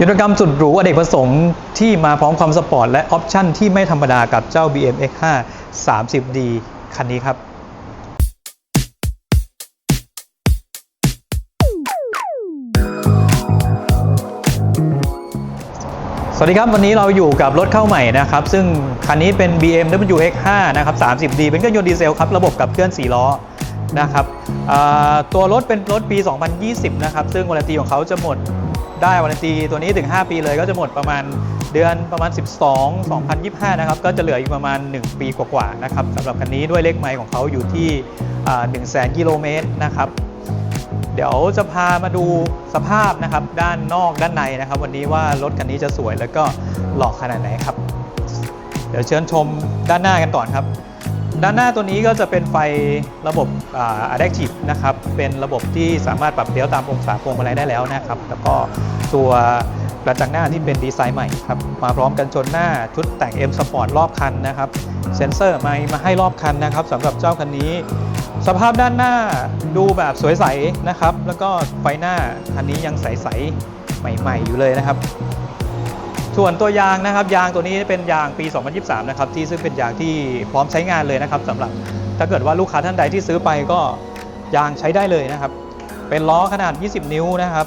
ยนตกรรมสุดหรูอเนกประสงค์ที่มาพร้อมความสปอร์ตและออปชั่นที่ไม่ธรรมดากับเจ้า BM X5 30D คันนี้ครับ สวัสดีครับ วันนี้เราอยู่กับรถเข้าใหม่นะครับ ซึ่งคันนี้เป็น BMW X5 นะครับ 30D เป็นเครื่องยนต์ดีเซลครับ ระบบกับเคลื่อน4ล้อนะครับตัวรถเป็นรถปี 2020 นะครับ ซึ่งวารันตีของเขาจะหมด ได้วารันตีตัวนี้ถึง 5 ปีเลยก็จะหมดประมาณเดือนประมาณ 12 2025 นะครับ ก็จะเหลืออีกประมาณ 1 ปีกว่าๆนะครับสำหรับคันนี้ด้วยเลขไมล์ของเขาอยู่ที่100,000กิโลเมตรนะครับเดี๋ยวจะพามาดูสภาพนะครับด้านนอกด้านในนะครับ วันนี้ว่ารถคันนี้จะสวยแล้วก็หล่อขนาดไหนครับ เดี๋ยวเชิญชมด้านหน้ากันก่อนครับ ด้านหน้าตัวนี้ก็จะเป็นไฟระบบอ่า adaptive นะครับ เป็นระบบที่สามารถปรับเลี้ยวตามองศาพวงมาลัยได้แล้วนะครับ แล้วก็ตัวกระจังหน้าที่เป็นดีไซน์ใหม่ครับ มาพร้อมกันชนหน้าชุดแต่ง M Sport รอบคันนะครับ เซ็นเซอร์มามาให้รอบคันนะครับสำหรับเจ้าคันนี้ สภาพด้านหน้าดูแบบสวยใสนะครับ แล้วก็ไฟหน้าคันนี้ยังใสๆใหม่ ๆ อยู่เลยนะครับ ส่วนตัวยางนะครับยางตัวนี้เป็นยางปี 2023 นะครับที่ซึ่งเป็นยางที่พร้อมใช้งานเลยนะครับสำหรับถ้าเกิดว่าลูกค้าท่านใดที่ซื้อไปก็ยางใช้ได้เลยนะครับ เป็นล้อขนาด 20 นิ้วนะครับ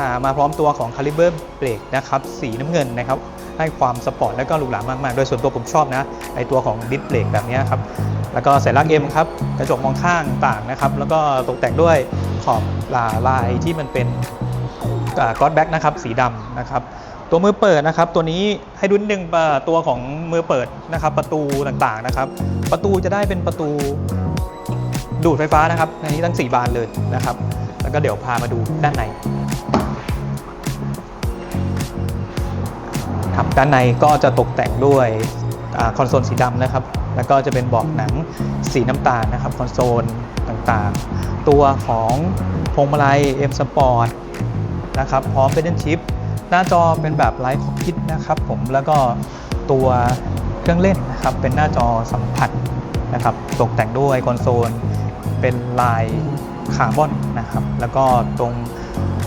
ามาพร้อมตัวของ Caliber Brake นะครับสีน้ำเงินนะครับให้ความสปอร์ตและก็หรูหรามากๆ โดยส่วนตัวผมชอบนะไอตัวของดิสเบรกแบบนี้ครับแล้วก็ใส่ลักเอ็มครับกระจกมองข้างต่างนะครับ แล้วก็ตกแต่งด้วยขอบลาลายที่มันเป็นก็อดแบ็กนะครับสีดำนะครับ ตัวมือเปิดนะครับ ตัวนี้ให้ดูนิดนึงเอ่อตัวของมือเปิดนะครับ ประตูต่างๆนะครับ ประตูจะได้เป็นประตูดูดไฟฟ้านะครับอันนี้ทั้ง 4 บานเลยนะครับ แล้วก็เดี๋ยวพามาดูด้านในครับด้านในก็จะตกแต่งด้วยอคอนโซลสีดำนะครับ แล้วก็จะเป็นเบาะหนังสีน้ำตาลนะครับคอนโซลต่างๆ ตัวของพวงมาลัย M Sport นะครับ พร้อมเป็นชิป หน้าจอเป็นแบบไลท์คอกพิทนะครับผมแล้วก็ตัวเครื่องเล่นนะครับเป็นหน้าจอสัมผัสนะครับตกแต่งด้วยคอนโซล เป็นลายคาร์บอนนะครับ แล้วก็ตรง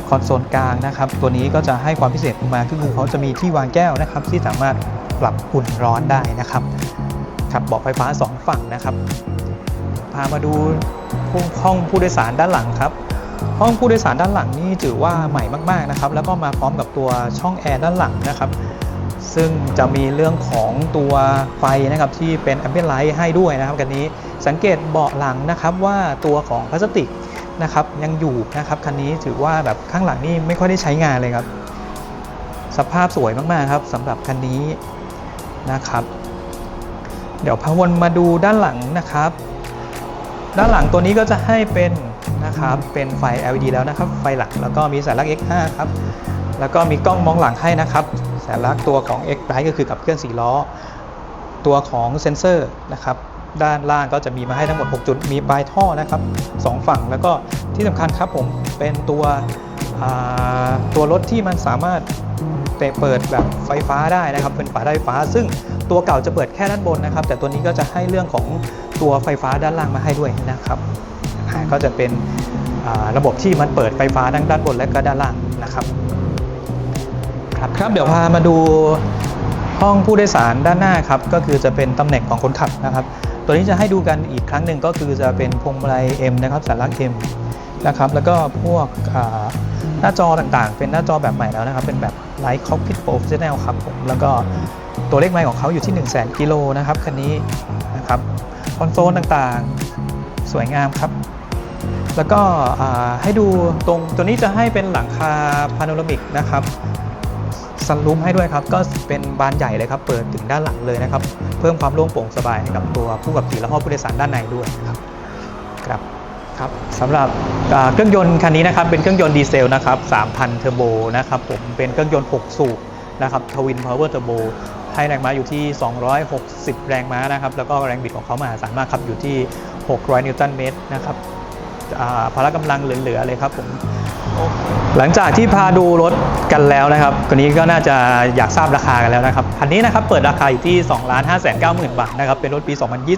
คอนโซลกลางนะครับ ตัวนี้ก็จะให้ความพิเศษมาคือเขาจะมีที่วางแก้วนะครับ ที่สามารถปรับอุ่นร้อนได้นะครับครับเบอกไฟฟ้า 2 ฝั่งนะครับ พามาดูห้องผู้โดยสารด้านหลังครับ ห้องผู้โดยสารด้านหลังนี่ถือว่าใหม่มาก ๆนะครับ แล้วก็มาพร้อมกับตัวช่องแอร์ด้านหลังนะครับ ซึ่งจะมีเรื่องของตัวไฟนะครับที่เป็นแอมเบียนไลท์ให้ด้วยนะครับ กันนี้สังเกตเบาะหลังนะครับว่าตัวของพลาสติกนะครับยังอยู่นะครับคันนี้ถือว่าแบบข้างหลังนี่ไม่ค่อยได้ใช้งานเลยครับ สภาพสวยมากๆครับสำหรับคันนี้นะครับ เดี๋ยวพาวนมาดูด้านหลังนะครับ ด้านหลังตัวนี้ก็จะให้เป็น นะครับ เป็นไฟ LED แล้วนะครับ ไฟหลัก แล้วก็มีสายลัก X5 ครับ แล้วก็มีกล้องมองหลังให้นะครับ สายลักตัวของ X Drive ก็คือกับเคลื่อน4ล้อ ตัวของเซ็นเซอร์นะครับ ด้านล่างก็จะมีมาให้ทั้งหมด 6 จุด มีปลายท่อนะครับสองฝั่ง แล้วก็ที่สำคัญครับผม เป็นตัวตัวรถที่มันสามารถเปิดแบบไฟฟ้าได้นะครับ เป็นฝาได้ไฟฟ้า ซึ่งตัวเก่าจะเปิดแค่ด้านบนนะครับ แต่ตัวนี้ก็จะให้เรื่องของตัวไฟฟ้าด้านล่างมาให้ด้วยนะครับ ก็จะเป็นอ่าระบบที่มันเปิดไฟฟ้าทั้งด้านบนและก็ด้านล่างนะครับครับครับเดี๋ยวพามาดูห้องผู้โดยสารด้านหน้าครับก็คือจะเป็นตำแหน่งของคนขับนะครับ ตัวนี้จะให้ดูกันอีกครั้งหนึ่งก็คือจะเป็นพวงมาลัย M นะครับสายลัก M นะครับแล้วก็พวกอ่าหน้าจอต่างๆ เป็นหน้าจอแบบใหม่แล้วนะครับ เป็นแบบ Light Cockpit Professional ครับผมแล้วก็ตัวเลขไมล์ของเขาอยู่ที่ 1 0 0 0 0 0กิโลนะครับคันนี้นะครับคอนโซลต่างๆ สวยงามครับ แล้วก็ให้ดูตรงตัวนี้จะให้เป็นหลังคาพาโนรามิกนะครับซันรูมให้ด้วยครับ ก็เป็นบานใหญ่เลยครับ เปิดถึงด้านหลังเลยนะครับ เพิ่มความโล่งโปร่งสบายให้กับตัวผู้ขับขี่และห้องผู้โดยสารด้านในด้วยครับครับครับสำหรับเครื่องยนต์คันนี้นะครับ เป็นเครื่องยนต์ดีเซลนะครับ 3,000 เทอร์โบนะครับผมเป็นเครื่องยนต์ 6 สูบนะครับทวินพาวเวอร์เทอร์โบให้แรงม้าอยู่ที่ 260 แรงม้านะครับ แล้วก็แรงบิดของเขามหาศาลมากครับ อยู่ที่ 600 นิวตันเมตรนะครับ พละกำลังเหลือๆเลยครับผมหลังจากที่พาดูรถกันแล้วนะครับคนนี้ก็น่าจะอยากทราบราคากันแล้วนะครับคันนี้นะครับเปิดราคาอยู่ที่ 2 5 9 0 0 0 0 บาทนะครับเป็นรถปี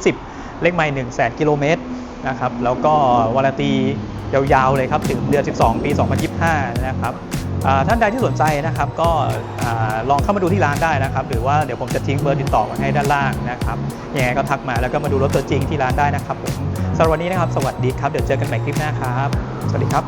2020 เลขไม่1 0 0 0 0 กิโลเมตรนะครับแล้วก็วารัตียาวๆเลยครับถึงเดือน 12 ปี 2025 นะครับท่านใดที่สนใจนะครับก็ลองเข้ามาดูที่ร้านได้นะครับ หรือว่าเดี๋ยวผมจะทิ้งเบอร์ติดต่อไว้ให้ด้านล่างนะครับยังไงก็ทักมาแล้วก็มาดูรถตัวจริงที่ร้านได้นะครับผม สำหรับวันนี้นะครับ สวัสดีครับ เดี๋ยวเจอกันใหม่คลิปหน้าครับ สวัสดีครับ